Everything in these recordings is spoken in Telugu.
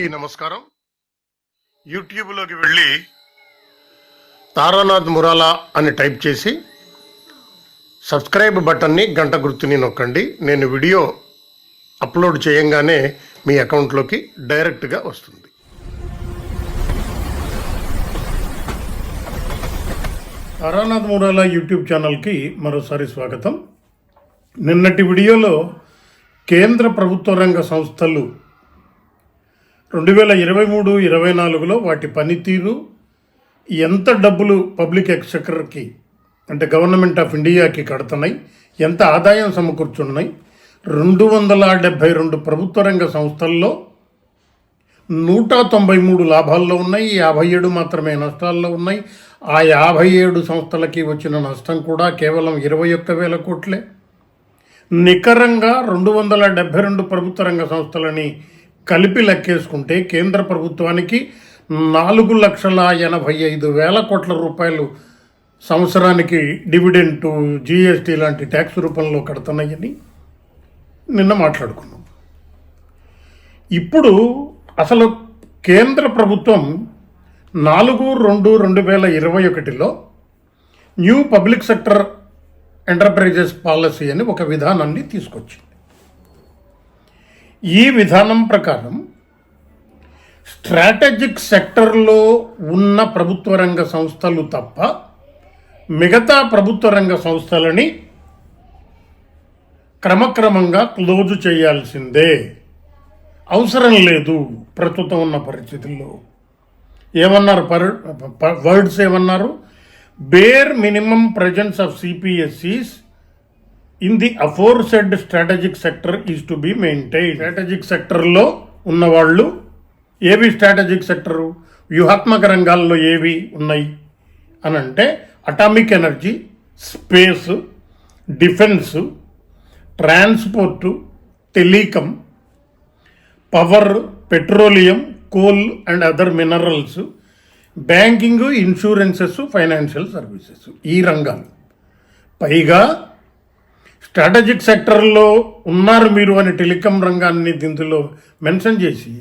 అందరికీ నమస్కారం. యూట్యూబ్లోకి వెళ్ళి తారానాథ్ మురాలా అని టైప్ చేసి సబ్స్క్రైబ్ బటన్ని గంట గుర్తుని నొక్కండి. నేను వీడియో అప్లోడ్ చేయంగానే మీ అకౌంట్లోకి డైరెక్ట్గా వస్తుంది. తారానాథ్ మురాలా యూట్యూబ్ ఛానల్కి మరోసారి స్వాగతం. నిన్నటి వీడియోలో కేంద్ర ప్రభుత్వ రంగ సంస్థలు రెండు వేల ఇరవై మూడు ఇరవై నాలుగులో వాటి పనితీరు ఎంత డబ్బులు పబ్లిక్ ఎక్స్చకర్కి అంటే గవర్నమెంట్ ఆఫ్ ఇండియాకి కడుతున్నాయి ఎంత ఆదాయం సమకూర్చున్నాయి రెండు వందల డెబ్భై రెండు ప్రభుత్వ రంగ సంస్థల్లో నూట తొంభై మూడు లాభాల్లో ఉన్నాయి యాభై ఏడు మాత్రమే నష్టాల్లో ఉన్నాయి. ఆ యాభై ఏడు సంస్థలకి వచ్చిన నష్టం కూడా కేవలం ఇరవై ఒక్క వేల కోట్లే. నికరంగా రెండు వందల డెబ్భై రెండు ప్రభుత్వ రంగ సంస్థలని కలిపి లెక్కేసుకుంటే కేంద్ర ప్రభుత్వానికి నాలుగు లక్షల ఎనభై ఐదు వేల కోట్ల రూపాయలు సంవత్సరానికి డివిడెంట్ జిఎస్టీ లాంటి ట్యాక్స్ రూపంలో కడుతున్నాయని నిన్న మాట్లాడుకున్నాం. ఇప్పుడు అసలు కేంద్ర ప్రభుత్వం నాలుగు రెండు రెండు వేల ఇరవై ఒకటిలో new public sector enterprises policy అని ఒక విధానాన్ని తీసుకొచ్చింది. ఈ విధానం ప్రకారం స్ట్రాటజిక్ సెక్టర్లో ఉన్న ప్రభుత్వ రంగ సంస్థలు తప్ప మిగతా ప్రభుత్వ రంగ సంస్థలని క్రమక్రమంగా క్లోజ్ చేయాల్సిందే. అవసరం లేదు ప్రస్తుతం ఉన్న పరిస్థితుల్లో. ఏమన్నారు పర్ వర్డ్స్ ఏమన్నారు? Bare minimum presence of CPSEs in the aforesaid strategic sector is to be maintain. Strategic సెక్టర్లో ఉన్నవాళ్ళు ఏవి స్ట్రాటజిక్ సెక్టరు? వ్యూహాత్మక రంగాల్లో ఏవి ఉన్నాయి? అని అంటే atomic energy space defence transport telecom power petroleum coal and other minerals banking insurances financial services ఈ రంగాలు. పైగా స్ట్రాటజిక్ సెక్టర్లో ఉన్నారు మీరు అని టెలికాం రంగాన్ని దీంట్లో మెన్షన్ చేసి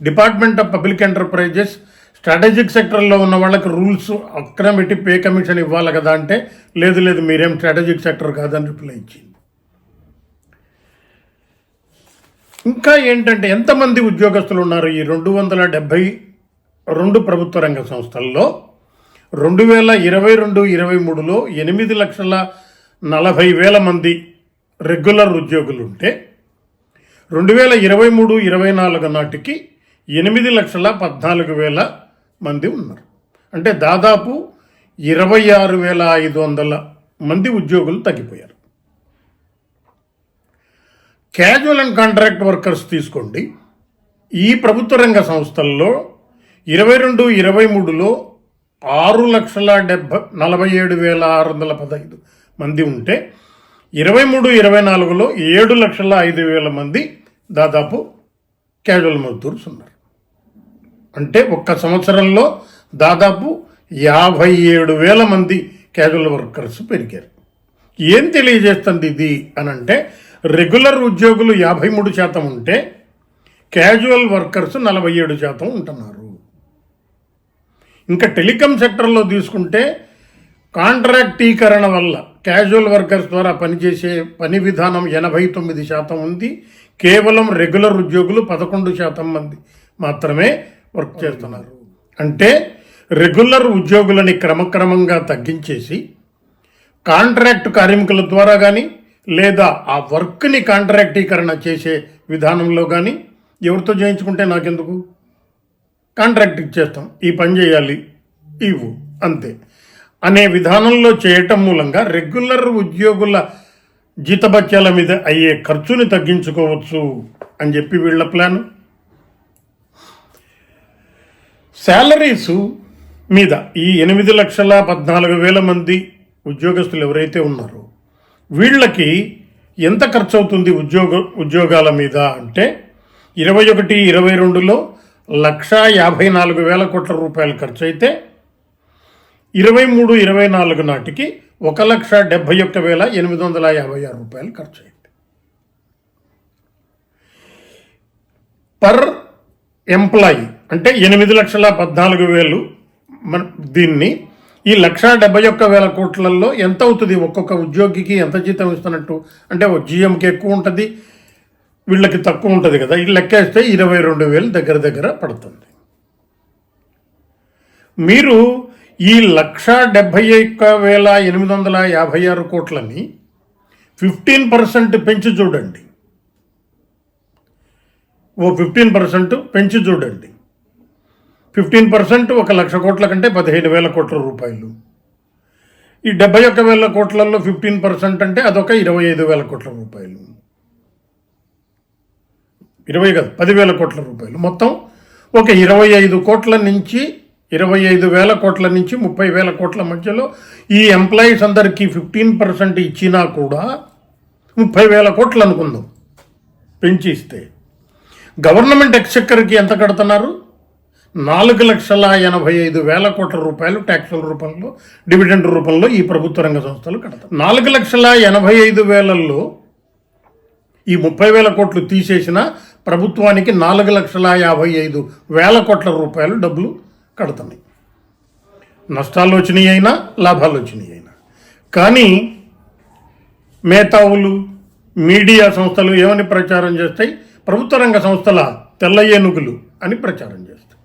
department of public enterprises strategic సెక్టర్లో ఉన్న వాళ్ళకి రూల్స్ అక్కడ పెట్టి పే కమిషన్ ఇవ్వాలి కదా అంటే లేదు లేదు మీరేం స్ట్రాటజిక్ సెక్టర్ కాదని రిప్లై ఇచ్చింది. ఇంకా ఏంటంటే ఎంతమంది ఉద్యోగస్తులు ఉన్నారు ఈ రెండు వందల డెబ్భై రెండు ప్రభుత్వ రంగ సంస్థల్లో? రెండు వేల ఇరవై రెండు ఇరవై మూడులో ఎనిమిది లక్షల నలభై వేల మంది రెగ్యులర్ ఉద్యోగులు ఉంటే రెండు వేల ఇరవై మూడు ఇరవై నాలుగు నాటికి ఎనిమిది లక్షల పద్నాలుగు వేల మంది ఉన్నారు. అంటే దాదాపు ఇరవై ఆరు వేల ఐదు వందల మంది ఉద్యోగులు తగ్గిపోయారు. క్యాజువల్ అండ్ కాంట్రాక్ట్ వర్కర్స్ తీసుకోండి. ఈ ప్రభుత్వ రంగ సంస్థల్లో ఇరవై రెండు ఇరవై మూడులో ఆరు లక్షల డెబ్బై నలభై ఏడు వేల ఆరు వందల పదహైదు మంది ఉంటే ఇరవై మూడు ఇరవై నాలుగులో ఏడు లక్షల ఐదు వేల మంది దాదాపు క్యాజువల్ మజ్దూర్స్ ఉన్నారు. అంటే ఒక్క సంవత్సరంలో దాదాపు యాభై ఏడు వేల మంది క్యాజువల్ వర్కర్స్ పెరిగారు. ఏం తెలియజేస్తుంది ఇది అని అంటే రెగ్యులర్ ఉద్యోగులు యాభై మూడు శాతం ఉంటే క్యాజువల్ వర్కర్స్ నలభై ఏడు శాతం ఉంటున్నారు. ఇంకా టెలికాం సెక్టర్లో తీసుకుంటే కాంట్రాక్టీకరణ వల్ల క్యాజువల్ వర్కర్స్ ద్వారా పనిచేసే పని విధానం ఎనభై తొమ్మిది శాతం ఉంది కేవలం రెగ్యులర్ ఉద్యోగులు పదకొండు శాతం మంది మాత్రమే వర్క్ చేస్తున్నారు. అంటే రెగ్యులర్ ఉద్యోగులని క్రమక్రమంగా తగ్గించేసి కాంట్రాక్ట్ కార్మికుల ద్వారా కానీ లేదా ఆ వర్క్ని కాంట్రాక్టీకరణ చేసే విధానంలో కానీ ఎవరితో చేయించుకుంటే నాకెందుకు? కాంట్రాక్ట్ ఇచ్చేస్తాం ఈ పని చేయాలి ఇవ్వు అంతే. అనే విధానంలో చేయటం మూలంగా రెగ్యులర్ ఉద్యోగుల జీతభత్యాల మీద అయ్యే ఖర్చుని తగ్గించుకోవచ్చు అని చెప్పి వీళ్ళ ప్లాన్. శాలరీస్ మీద ఈ ఎనిమిది లక్షల పద్నాలుగు వేల మంది ఉద్యోగస్తులు ఎవరైతే ఉన్నారో వీళ్ళకి ఎంత ఖర్చు అవుతుంది ఉద్యోగ ఉద్యోగాల మీద అంటే ఇరవై ఒకటి ఇరవై రెండులో లక్షా యాభై నాలుగు వేల కోట్ల రూపాయలు ఖర్చు అయితే ఇరవై మూడు ఇరవై నాలుగు నాటికి ఒక లక్ష డెబ్బై ఒక్క వేల ఎనిమిది వందల యాభై ఆరు రూపాయలు ఖర్చు అయింది. పర్ ఎంప్లాయీ అంటే ఎనిమిది లక్షల పద్నాలుగు వేలు మన దీన్ని ఈ లక్ష డెబ్బై ఒక్క వేల కోట్లలో ఎంత అవుతుంది? ఒక్కొక్క ఉద్యోగికి ఎంత జీతం ఇస్తున్నట్టు? అంటే ఓ ఎక్కువ ఉంటుంది వీళ్ళకి తక్కువ ఉంటుంది కదా. ఈ లెక్కేస్తే ఇరవై రెండు వేలు దగ్గర దగ్గర పడుతుంది. మీరు ఈ లక్ష డెబ్భై ఒక్క వేల ఎనిమిది వందల యాభై ఆరు కోట్లని ఫిఫ్టీన్ పర్సెంట్ పెంచి చూడండి. ఓ ఫిఫ్టీన్ పర్సెంట్ పెంచి చూడండి. ఫిఫ్టీన్ పర్సెంట్ ఒక లక్ష కోట్ల కంటే పదిహేను వేల కోట్ల రూపాయలు. ఈ డెబ్బై ఒక్క వేల కోట్లలో ఫిఫ్టీన్ పర్సెంట్ అంటే అదొక ఇరవై ఐదు వేల కోట్ల రూపాయలు. ఇరవై కాదు పదివేల కోట్ల రూపాయలు. మొత్తం ఒక ఇరవై ఐదు కోట్ల నుంచి ఇరవై ఐదు వేల కోట్ల నుంచి ముప్పై వేల కోట్ల మధ్యలో ఈ ఎంప్లాయీస్ అందరికీ ఫిఫ్టీన్ పర్సెంట్ ఇచ్చినా కూడా ముప్పై వేల కోట్లు అనుకుందాం. పెంచి ఇస్తే గవర్నమెంట్ ఎక్స్చెక్కర్కి ఎంత కడుతున్నారు? నాలుగు లక్షల ఎనభై ఐదు వేల కోట్ల రూపాయలు ట్యాక్సుల రూపంలో డివిడెండ్ రూపంలో ఈ ప్రభుత్వ రంగ సంస్థలు కడతారు. నాలుగు లక్షల ఎనభై ఐదు వేలల్లో ఈ ముప్పై వేల కోట్లు తీసేసిన ప్రభుత్వానికి నాలుగు లక్షల యాభై ఐదు వేల కోట్ల రూపాయలు డబ్బులు కడుతున్నాయి నష్టాలు వచ్చినాయి అయినా లాభాలు వచ్చినాయి అయినా. కానీ మేతావులు మీడియా సంస్థలు ఏమని ప్రచారం చేస్తాయి? ప్రభుత్వ రంగ సంస్థల తెల్ల ఏనుగులు అని ప్రచారం చేస్తాయి.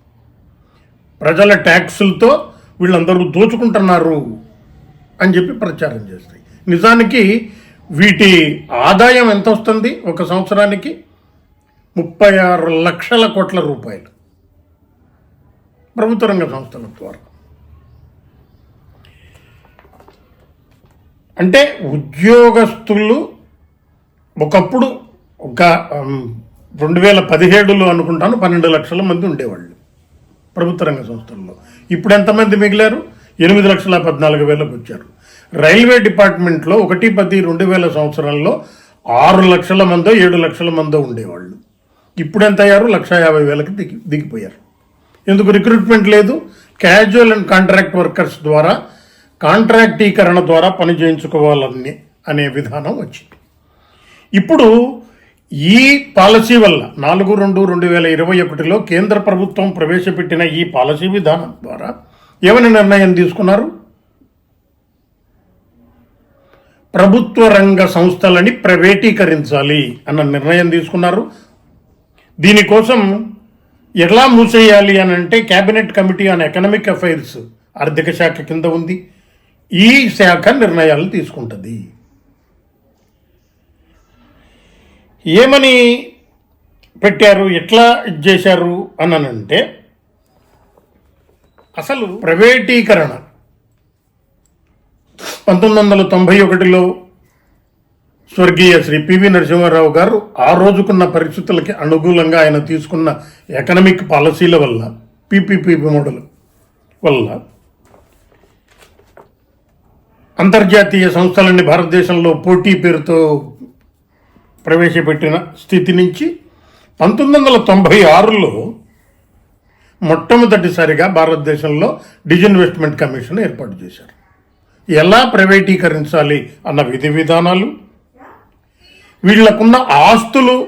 ప్రజల ట్యాక్సులతో వీళ్ళందరూ దోచుకుంటున్నారు అని చెప్పి ప్రచారం చేస్తాయి. నిజానికి వీటి ఆదాయం ఎంత వస్తుంది ఒక సంవత్సరానికి? ముప్పై ఆరు లక్షల కోట్ల రూపాయలు. ప్రభుత్వ రంగ సంస్థల ద్వారా. అంటే ఉద్యోగస్తులు ఒకప్పుడు ఒక రెండు వేల పదిహేడులో అనుకుంటాను పన్నెండు లక్షల మంది ఉండేవాళ్ళు ప్రభుత్వ రంగ సంస్థల్లో. ఇప్పుడు ఎంతమంది మిగిలారు? ఎనిమిది లక్షల పద్నాలుగు వేలకు వచ్చారు. రైల్వే డిపార్ట్మెంట్లో ఒకటి పది రెండు వేల సంవత్సరంలో ఆరు లక్షల మందో ఏడు లక్షల మందో ఉండేవాళ్ళు. ఇప్పుడు ఎంత అయ్యారు? లక్ష యాభై వేలకు దిగి దిగిపోయారు. ఎందుకు రిక్రూట్మెంట్ లేదు? క్యాజువల్ అండ్ కాంట్రాక్ట్ వర్కర్స్ ద్వారా కాంట్రాక్టీకరణ ద్వారా పని చేయించుకోవాలని అనే విధానం వచ్చింది. ఇప్పుడు ఈ పాలసీ వల్ల నాలుగు రెండు రెండు వేల ఇరవై ఒకటిలో కేంద్ర ప్రభుత్వం ప్రవేశపెట్టిన ఈ పాలసీ విధానం ద్వారా ఏమని నిర్ణయం తీసుకున్నారు? ప్రభుత్వ రంగ సంస్థలని ప్రైవేటీకరించాలి అన్న నిర్ణయం తీసుకున్నారు. దీనికోసం ఎలా మూసేయాలి అని అంటే cabinet committee on economic affairs ఆర్థిక శాఖ కింద ఉంది. ఈ శాఖ నిర్ణయాలు తీసుకుంటుంది. ఏమని పెట్టారు? ఎట్లా ఇది చేశారు? అనంటే అసలు ప్రైవేటీకరణ పంతొమ్మిది వందల తొంభై ఒకటిలో స్వర్గీయ శ్రీ పివి నరసింహారావు గారు ఆ రోజుకున్న పరిస్థితులకి అనుకూలంగా ఆయన తీసుకున్న ఎకనమిక్ పాలసీల వల్ల పీపీపీ మోడల్ వల్ల అంతర్జాతీయ సంస్థలన్నీ భారతదేశంలో పోటీ పేరుతో ప్రవేశపెట్టిన స్థితి నుంచి పంతొమ్మిది వందల తొంభై ఆరులో మొట్టమొదటిసారిగా భారతదేశంలో డిజిన్వెస్ట్మెంట్ కమిషన్ ఏర్పాటు చేశారు. ఎలా ప్రైవేటీకరించాలి అన్న విధి విధానాలు వీళ్ళకున్న ఆస్తులు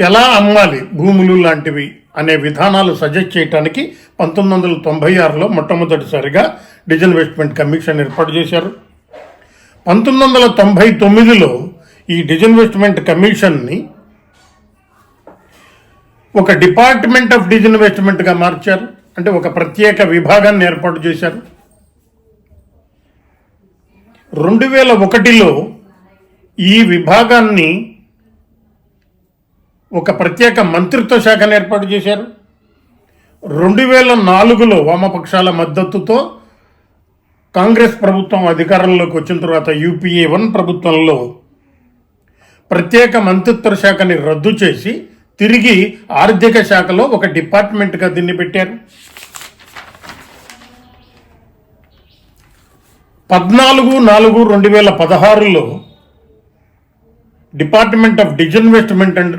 ఎలా అమ్మాలి? భూములు లాంటివి అనే విధానాలు సజెస్ట్ చేయడానికి పంతొమ్మిది వందల తొంభై ఆరులో మొట్టమొదటిసారిగా డిజిన్వెస్ట్మెంట్ కమిషన్ ఏర్పాటు చేశారు. పంతొమ్మిది వందల తొంభై తొమ్మిదిలో ఈ డిజిన్వెస్ట్మెంట్ కమిషన్ని ఒక డిపార్ట్మెంట్ ఆఫ్ డిజిన్వెస్ట్మెంట్గా మార్చారు. అంటే ఒక ప్రత్యేక విభాగాన్ని ఏర్పాటు చేశారు. రెండు వేల ఒకటిలో ఈ విభాగాన్ని ఒక ప్రత్యేక మంత్రిత్వ శాఖను ఏర్పాటు చేశారు. రెండు వేల నాలుగులో వామపక్షాల మద్దతుతో కాంగ్రెస్ ప్రభుత్వం అధికారంలోకి వచ్చిన తర్వాత యూపీఏ వన్ ప్రభుత్వంలో ప్రత్యేక మంత్రిత్వ శాఖని రద్దు చేసి తిరిగి ఆర్థిక శాఖలో ఒక డిపార్ట్మెంట్గా దీన్ని పెట్టారు. పద్నాలుగు నాలుగు రెండు వేల పదహారులో department of disinvestment and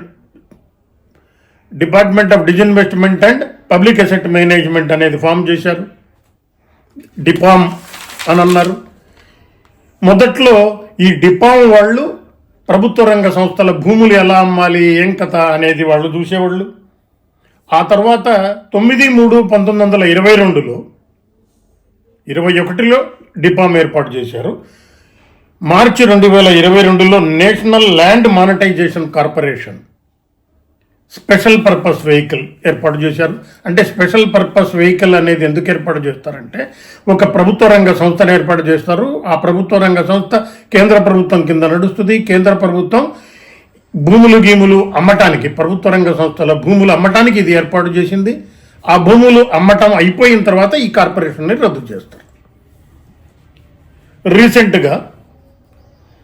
department of disinvestment and public asset management అనేది ఫామ్ చేశారు. డిపామ్ అని అన్నారు. మొదట్లో ఈ డిపామ్ వాళ్ళు ప్రభుత్వ రంగ సంస్థల భూములు ఎలా అమ్మాలి ఏం కథ అనేది వాళ్ళు చూసేవాళ్ళు. ఆ తర్వాత తొమ్మిది మూడు పంతొమ్మిది వందల ఇరవై రెండులో ఇరవై ఒకటిలో డిపామ్ ఏర్పాటు చేశారు. మార్చి రెండు వేల ఇరవై రెండులో national land monetisation corporation special purpose vehicle ఏర్పాటు చేశారు. అంటే స్పెషల్ పర్పస్ వెహికల్ అనేది ఎందుకు ఏర్పాటు చేస్తారంటే ఒక ప్రభుత్వ రంగ సంస్థను ఏర్పాటు చేస్తారు. ఆ ప్రభుత్వ రంగ సంస్థ కేంద్ర ప్రభుత్వం కింద నడుస్తుంది. కేంద్ర ప్రభుత్వం భూములు గీములు అమ్మటానికి ప్రభుత్వ రంగ సంస్థల భూములు అమ్మటానికి ఇది ఏర్పాటు చేసింది. ఆ భూములు అమ్మటం అయిపోయిన తర్వాత ఈ కార్పొరేషన్ని రద్దు చేస్తారు. రీసెంట్గా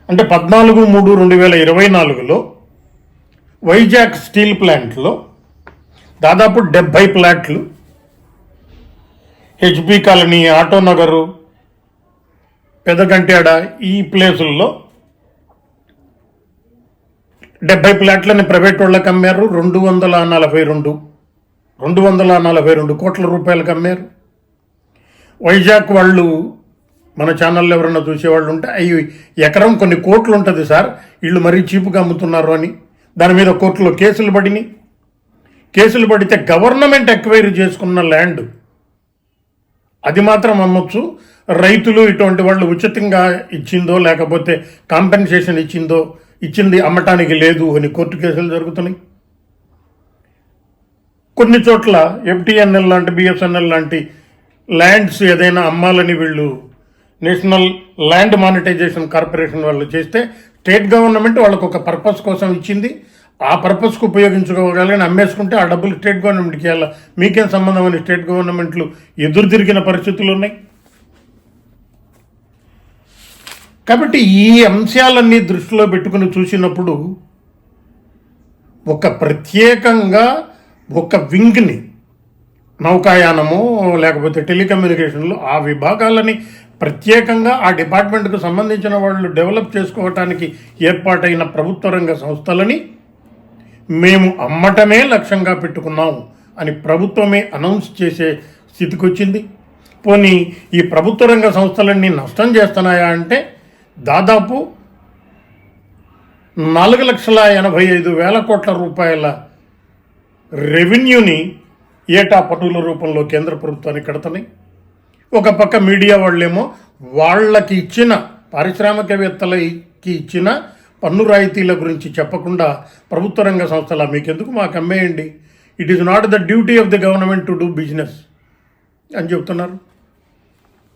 అంటే పద్నాలుగు మూడు రెండు వేల ఇరవై నాలుగులో వైజాగ్ స్టీల్ ప్లాంట్లో దాదాపు డెబ్భై ప్లాట్లు HP colony Autonagar Pedagantyada ఈ ప్లేసుల్లో డెబ్బై ప్లాట్లని ప్రైవేట్ వాళ్ళకి అమ్మారు. రెండు వందల నలభై రెండు రెండు వందల నలభై రెండు కోట్ల రూపాయలకు అమ్మారు. వైజాగ్ వాళ్ళు మన ఛానల్లో ఎవరైనా చూసేవాళ్ళు ఉంటే అవి ఎకరం కొన్ని కోట్లు ఉంటుంది సార్ వీళ్ళు మరీ చీపుగా అమ్ముతున్నారు అని. దాని మీద కోర్టులో కేసులు పడినాయి. కేసులు పడితే గవర్నమెంట్ ఎక్వైరీ చేసుకున్న ల్యాండ్. అది మాత్రం అమ్మొచ్చు. రైతులు ఇటువంటి వాళ్ళు ఉచితంగా ఇచ్చిందో లేకపోతే కాంపెన్సేషన్ ఇచ్చిందో ఇచ్చింది అమ్మటానికి లేదు అని కోర్టు కేసులు జరుగుతున్నాయి. కొన్ని చోట్ల ఎఫ్టీఎన్ఎల్ లాంటి బిఎస్ఎన్ఎల్ లాంటి ల్యాండ్స్ ఏదైనా అమ్మాలని వీళ్ళు నేషనల్ ల్యాండ్ మానిటైజేషన్ కార్పొరేషన్ వాళ్ళు చేస్తే స్టేట్ గవర్నమెంట్ వాళ్ళకు ఒక పర్పస్ కోసం ఇచ్చింది. ఆ పర్పస్కు ఉపయోగించుకోగలని అమ్మేసుకుంటే ఆ డబ్బులు స్టేట్ గవర్నమెంట్కి వెళ్ళాలి మీకేం సంబంధం అని స్టేట్ గవర్నమెంట్లు ఎదురు తిరిగిన పరిస్థితులు ఉన్నాయి. కాబట్టి ఈ అంశాలన్నీ దృష్టిలో పెట్టుకుని చూసినప్పుడు ఒక ప్రత్యేకంగా ఒక వింగ్ని నౌకాయానము లేకపోతే టెలికమ్యూనికేషన్లు ఆ విభాగాలని ప్రత్యేకంగా ఆ డిపార్ట్మెంట్కు సంబంధించిన వాళ్ళు డెవలప్ చేసుకోవటానికి ఏర్పాటైన ప్రభుత్వ రంగ సంస్థలని మేము అమ్మటమే లక్ష్యంగా పెట్టుకున్నాము అని ప్రభుత్వమే అనౌన్స్ చేసే స్థితికి వచ్చింది పోనీ ఈ ప్రభుత్వ రంగ సంస్థలన్నీ నష్టం చేస్తున్నాయా అంటే దాదాపు నాలుగు లక్షల ఎనభై ఐదు వేల కోట్ల రూపాయల రెవెన్యూని ఏటా పన్నుల రూపంలో కేంద్ర ప్రభుత్వానికి కడుతున్నాయి. ఒక పక్క మీడియా వాళ్ళేమో వాళ్ళకి ఇచ్చిన పారిశ్రామికవేత్తలకి ఇచ్చిన పన్ను రాయితీల గురించి చెప్పకుండా ప్రభుత్వ రంగ సంస్థల మీకెందుకు మాకు అమ్మేయండి it is not the duty of the government to do business అని చెప్తున్నారు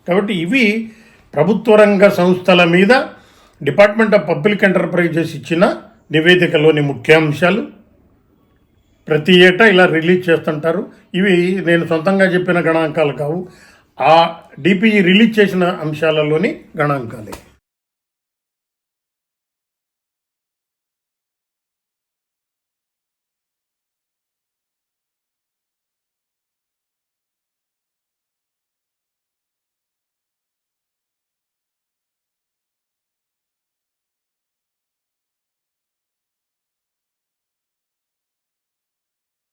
కాబట్టి ఇవి ప్రభుత్వ రంగ సంస్థల మీద డిపార్ట్మెంట్ ఆఫ్ పబ్లిక్ ఎంటర్ప్రైజెస్ ఇచ్చిన నివేదికలోని ముఖ్యాంశాలు. ప్రతి ఏటా ఇలా రిలీజ్ చేస్తుంటారు. ఇవి నేను సొంతంగా చెప్పిన గణాంకాలు కావు. ఆ డిపిఈ రిలీజ్ చేసిన అంశాలలోని గణాంకాలే.